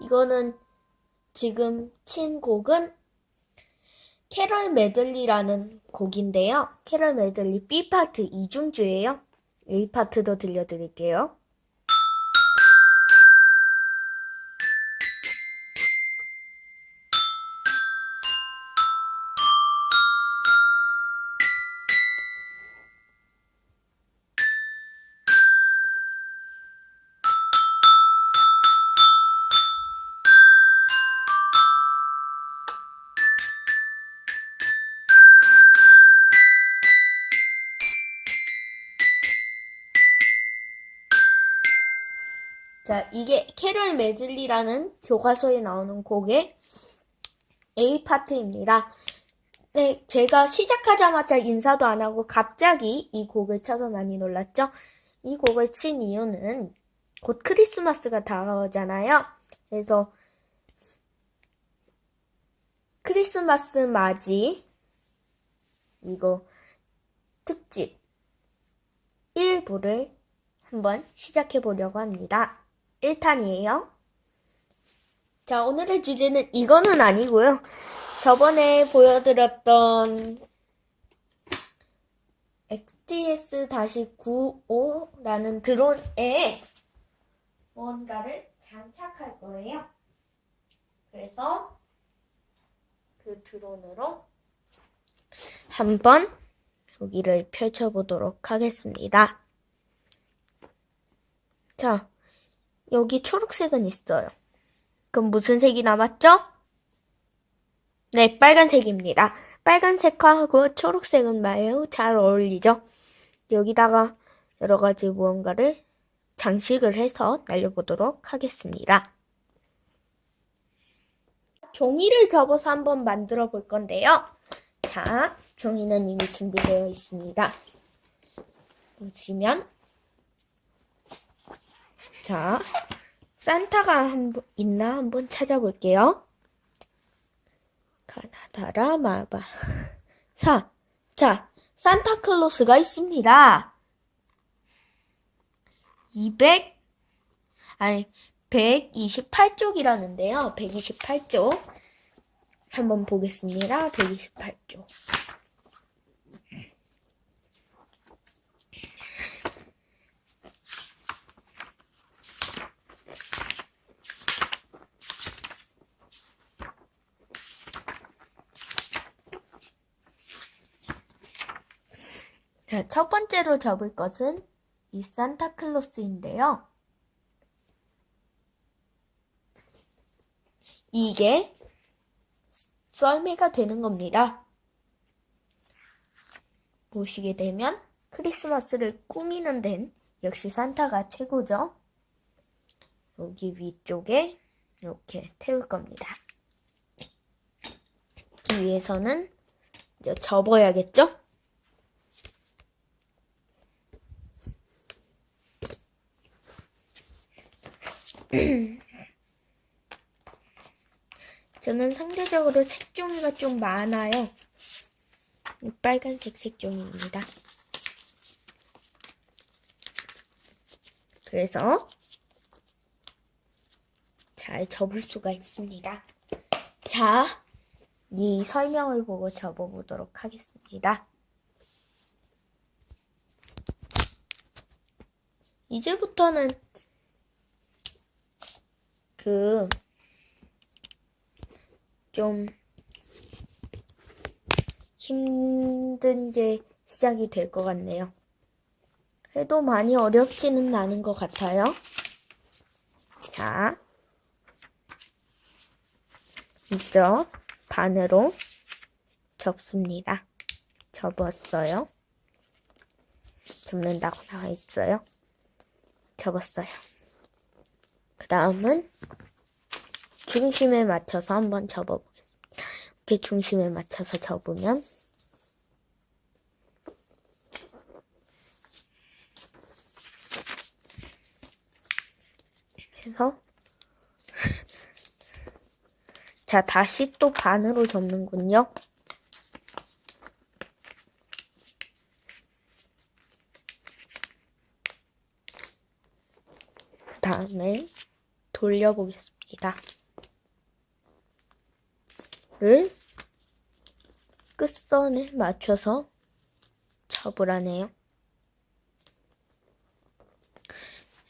이거는 지금 친 곡은 캐럴 메들리라는 곡인데요. 캐럴 메들리 B 파트 이중주예요. A 파트도 들려드릴게요. 자, 이게 캐럴 메들리라는 교과서에 나오는 곡의 A 파트입니다. 네, 제가 시작하자마자 인사도 안 하고 갑자기 이 곡을 쳐서 많이 놀랐죠? 이 곡을 친 이유는 곧 크리스마스가 다가오잖아요. 그래서 크리스마스 맞이 이거 특집 1부를 한번 시작해 보려고 합니다. 1탄이에요. 자, 오늘의 주제는 이거는 아니고요. 저번에 보여드렸던 XTS-95라는 드론에 뭔가를 장착할 거예요. 그래서 그 드론으로 한번 여기를 펼쳐보도록 하겠습니다. 자, 여기 초록색은 있어요. 그럼 무슨 색이 남았죠? 네, 빨간색입니다. 빨간색하고 초록색은 매우 잘 어울리죠? 여기다가 여러 가지 무언가를 장식을 해서 날려보도록 하겠습니다. 종이를 접어서 한번 만들어 볼 건데요. 자, 종이는 이미 준비되어 있습니다. 보시면 자, 산타가 한번 있나 한번 찾아볼게요. 가나다라 마바. 자, 자, 산타클로스가 있습니다. 200, 아니, 128쪽이라는데요. 128쪽. 한번 보겠습니다. 128쪽. 첫 번째로 접을 것은 이 산타클로스인데요. 이게 썰매가 되는 겁니다. 보시게 되면 크리스마스를 꾸미는 데는 역시 산타가 최고죠. 여기 위쪽에 이렇게 태울 겁니다. 그 위에서는 이제 접어야겠죠? 저는 상대적으로 색종이가 좀 많아요. 이 빨간색 색종이입니다. 그래서 잘 접을 수가 있습니다. 자, 이 설명을 보고 접어보도록 하겠습니다. 이제부터는 그, 좀 힘든 게 시작이 될 것 같네요. 그래도 많이 어렵지는 않은 것 같아요. 자, 이쪽 반으로 접습니다. 접었어요. 접는다고 나와 있어요. 접었어요. 그 다음은 중심에 맞춰서 한번 접어보겠습니다. 이렇게 중심에 맞춰서 접으면 해서 자 다시 또 반으로 접는군요. 다음에 돌려보겠습니다. 를 끝선에 맞춰서 접으라네요.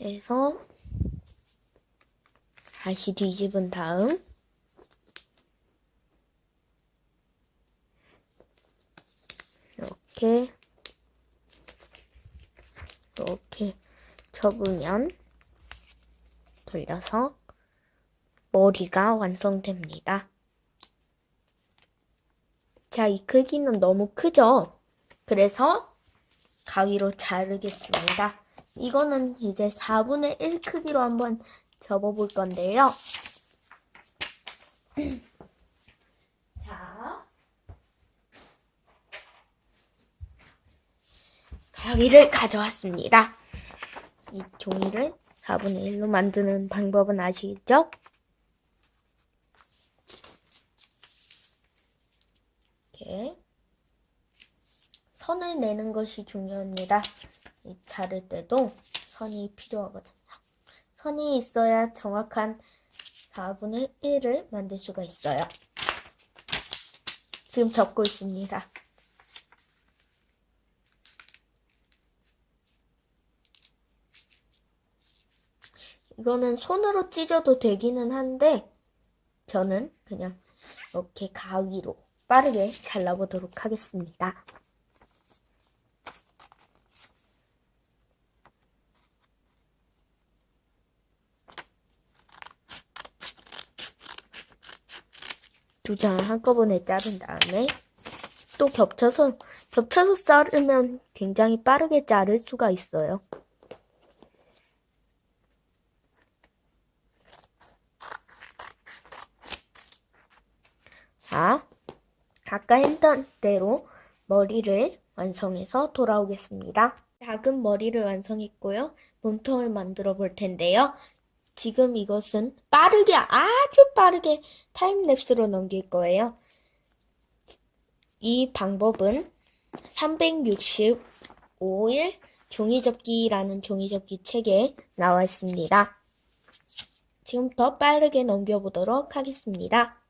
해서 다시 뒤집은 다음 이렇게 이렇게 접으면 돌려서 머리가 완성됩니다. 자, 이 크기는 너무 크죠? 그래서 가위로 자르겠습니다. 이거는 이제 4분의 1 크기로 한번 접어볼 건데요. 자, 가위를 가져왔습니다. 이 종이를 4분의 1로 만드는 방법은 아시겠죠? 이렇게 선을 내는 것이 중요합니다. 이 자를 때도 선이 필요하거든요. 선이 있어야 정확한 4분의 1을 만들 수가 있어요. 지금 접고 있습니다. 이거는 손으로 찢어도 되기는 한데 저는 그냥 이렇게 가위로 빠르게 잘라보도록 하겠습니다. 두 장을 한꺼번에 자른 다음에 또 겹쳐서 겹쳐서 자르면 굉장히 빠르게 자를 수가 있어요. 자, 아까 했던 대로 머리를 완성해서 돌아오겠습니다. 작은 머리를 완성했고요. 몸통을 만들어 볼 텐데요. 지금 이것은 빠르게, 아주 빠르게 타임랩스로 넘길 거예요. 이 방법은 365일 종이접기라는 종이접기 책에 나와 있습니다. 지금부터 빠르게 넘겨보도록 하겠습니다.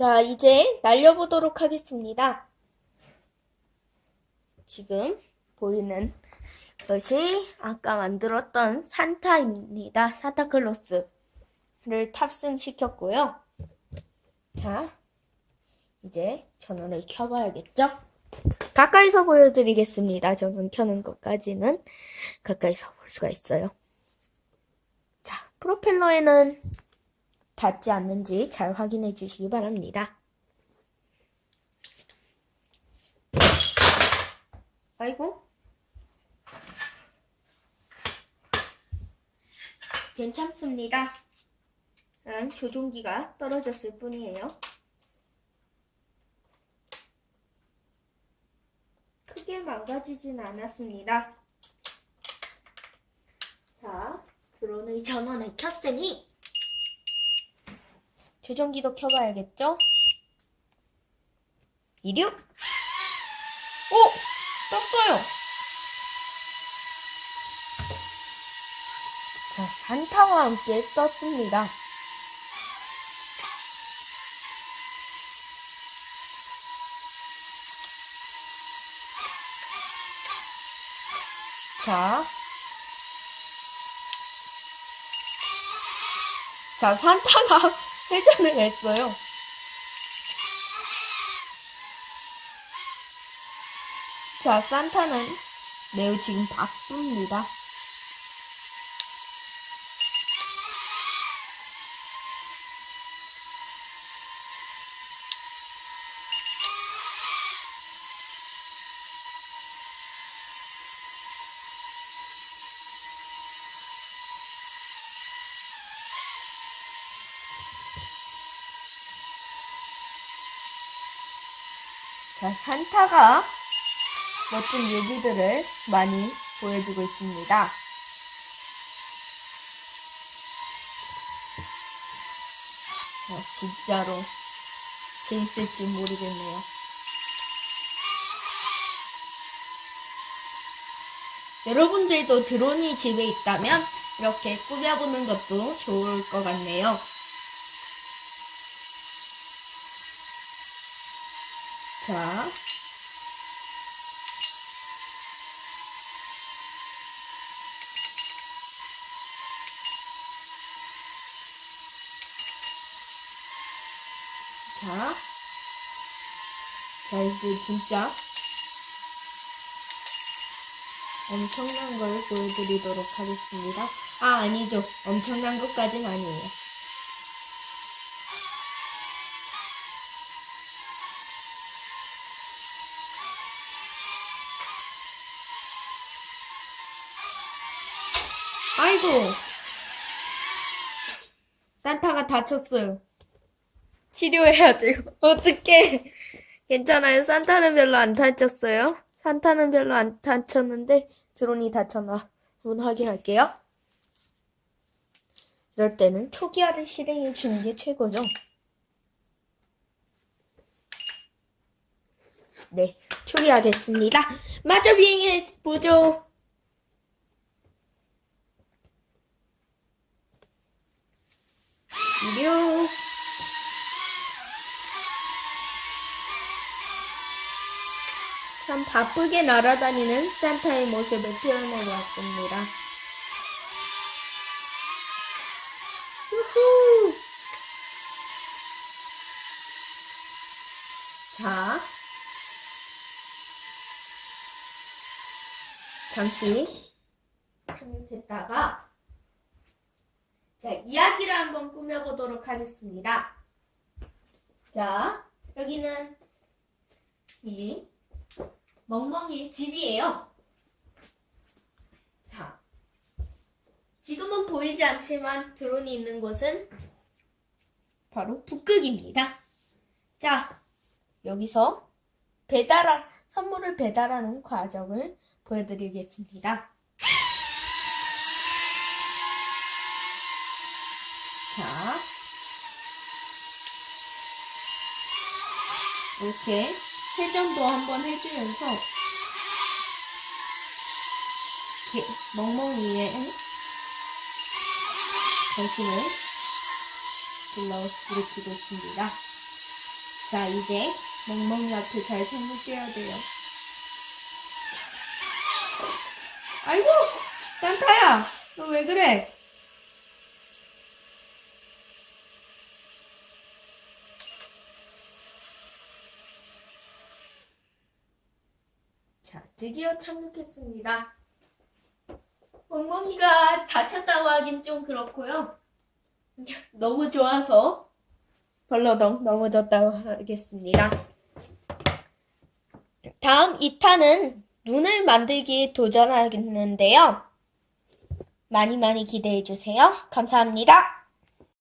자, 이제 날려보도록 하겠습니다. 지금 보이는 것이 아까 만들었던 산타입니다. 산타클로스를 탑승시켰고요. 자, 이제 전원을 켜봐야겠죠? 가까이서 보여드리겠습니다. 전원 켜는 것까지는 가까이서 볼 수가 있어요. 자, 프로펠러에는 닿지 않는지 잘 확인해 주시기 바랍니다. 아이고. 괜찮습니다. 난 조종기가 떨어졌을 뿐이에요. 크게 망가지진 않았습니다. 자, 드론의 전원을 켰으니 조종기도 켜봐야겠죠? 이륙! 오! 떴어요! 자, 산타와 함께 떴습니다. 자. 자, 산타가 회전을 했어요. 자, 산타는 매우 지금 바쁩니다. 자, 산타가 멋진 얘기들을 많이 보여주고 있습니다. 어, 진짜로 재밌을지 모르겠네요. 여러분들도 드론이 집에 있다면 이렇게 꾸며보는 것도 좋을 것 같네요. 자. 자. 자, 이제 진짜 엄청난 걸 보여드리도록 하겠습니다. 아, 아니죠. 엄청난 것까진 아니에요. 아이고! 산타가 다쳤어요. 치료해야 돼요. 어떡해. 괜찮아요. 산타는 별로 안 다쳤어요. 산타는 별로 안 다쳤는데 드론이 다쳤나. 한번 확인할게요. 이럴 때는 초기화를 실행해 주는 게 최고죠. 네, 초기화 됐습니다. 마저 비행해 보죠. 이륙. 참 바쁘게 날아다니는 산타의 모습을 표현해 보았습니다. 우후! 자, 잠시 착륙했다가 자, 이야기를 한번 꾸며보도록 하겠습니다. 자, 여기는 이 멍멍이의 집이에요. 자, 지금은 보이지 않지만 드론이 있는 곳은 바로 북극입니다. 자, 여기서 배달, 선물을 배달하는 과정을 보여드리겠습니다. 자, 이렇게 회전도 한번 해주면서 이렇게 멍멍이의 관심을 불러 일으키고 있습니다. 자, 이제 멍멍이 앞에 잘 손을 떼야 돼요. 아이고! 산타야! 너 왜 그래? 자, 드디어 착륙했습니다. 멍멍이가 다쳤다고 하긴 좀 그렇고요. 너무 좋아서 벌러덩 넘어졌다고 하겠습니다. 다음 2탄은 눈을 만들기 도전하겠는데요. 많이 많이 기대해 주세요. 감사합니다.